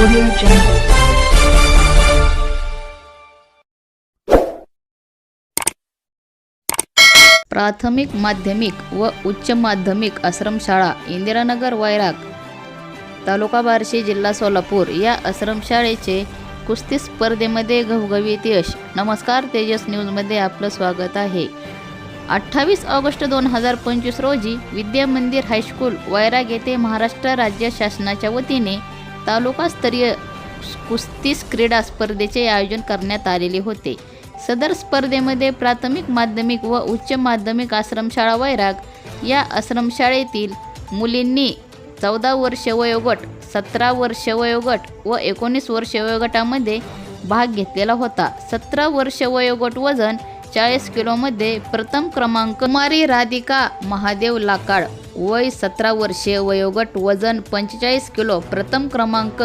Audio Jungle. प्राथमिक माध्यमिक व उच्च माध्यमिक आश्रमशाळा इंदिरानगर वैराग तालुका बार्शी जिल्हा सोलापूर या आश्रमशाळेचे कुस्ती स्पर्धेमध्ये घवघवीत यश नमस्कार तेजस न्यूजमध्ये आपलं स्वागत आहे अठ्ठावीस ऑगस्ट दोन हजार पंचवीस रोजी विद्या मंदिर हायस्कूल वैराग येथे महाराष्ट्र राज्य शासनाच्या वतीने तालुकास्तरीय कुस्ती क्रीडा स्पर्धेचे आयोजन करण्यात आलेले होते. सदर स्पर्धेमध्ये प्राथमिक माध्यमिक व उच्च माध्यमिक आश्रमशाळा वैराग या आश्रमशाळेतील मुलींनी चौदा वर्ष वयोगट सतरा वर्ष वयोगट व एकोणीस वर्ष वयोगटामध्ये भाग घेतलेला होता. सतरा वर्ष वयोगट वजन चाळीस किलोमध्ये प्रथम क्रमांक कुमारी राधिका महादेव लाकाड वय सतरा वर्षे वयोगट वजन पंचेचाळीस किलो प्रथम क्रमांक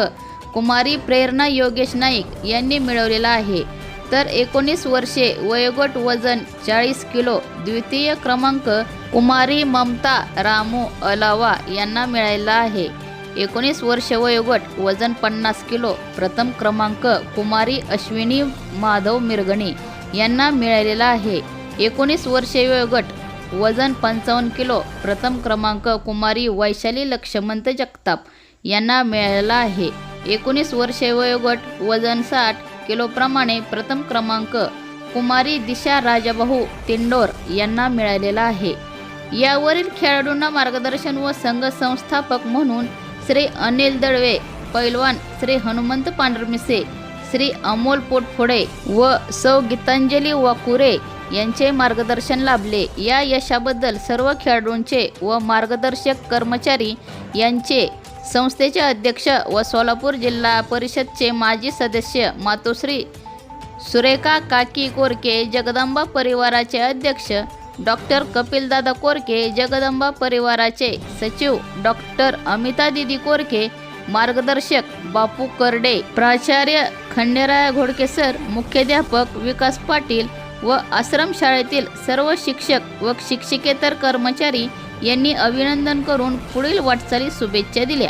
कुमारी प्रेरणा योगेश नाईक यांनी मिळवलेला आहे. तर एकोणीस वर्षे वयोगट वजन चाळीस किलो द्वितीय क्रमांक कुमारी ममता रामू अलावा यांना मिळालेला आहे. एकोणीस वर्ष वयोगट वजन पन्नास किलो प्रथम क्रमांक कुमारी अश्विनी माधव मिरगणी यांना मिळालेला आहे. एकोणीस वर्षे वयोगट वजन पंचावन्न किलो. प्रथम क्रमांक कुमारी वैशाली लक्ष्मंत जगताप यांना मिळालेला आहे. एकोणीस वर्षे वयोगट वजन साठ किलोप्रमाणे प्रथम क्रमांक कुमारी दिशा राजाभाऊ तिंडोर यांना मिळालेला आहे. यावरील खेळाडूंना मार्गदर्शन व संघ संस्थापक म्हणून श्री अनिल दळवे पैलवान श्री हनुमंत पांढरमिसे श्री अमोल पोटफोडे व सौ गीतांजली वाकुरे यांचे मार्गदर्शन लाभले. या यशाबद्दल सर्व खेळाडूंचे व मार्गदर्शक कर्मचारी यांचे संस्थेचे अध्यक्ष व सोलापूर जिल्हा परिषदचे माजी सदस्य मातोश्री सुरेखा काकी कोरके जगदंबा परिवाराचे अध्यक्ष डॉक्टर कपिलदादा कोरके जगदंबा परिवाराचे सचिव डॉक्टर अमिता दिदी कोरके मार्गदर्शक बापू करडे प्राचार्य खंडेराया घोडके सर मुख्याध्यापक विकास पाटील व आश्रमशाळेतील सर्व शिक्षक व शिक्षिकेतर कर्मचारी यांनी अभिनंदन करून पुढील वाटचाली शुभेच्छा दिल्या.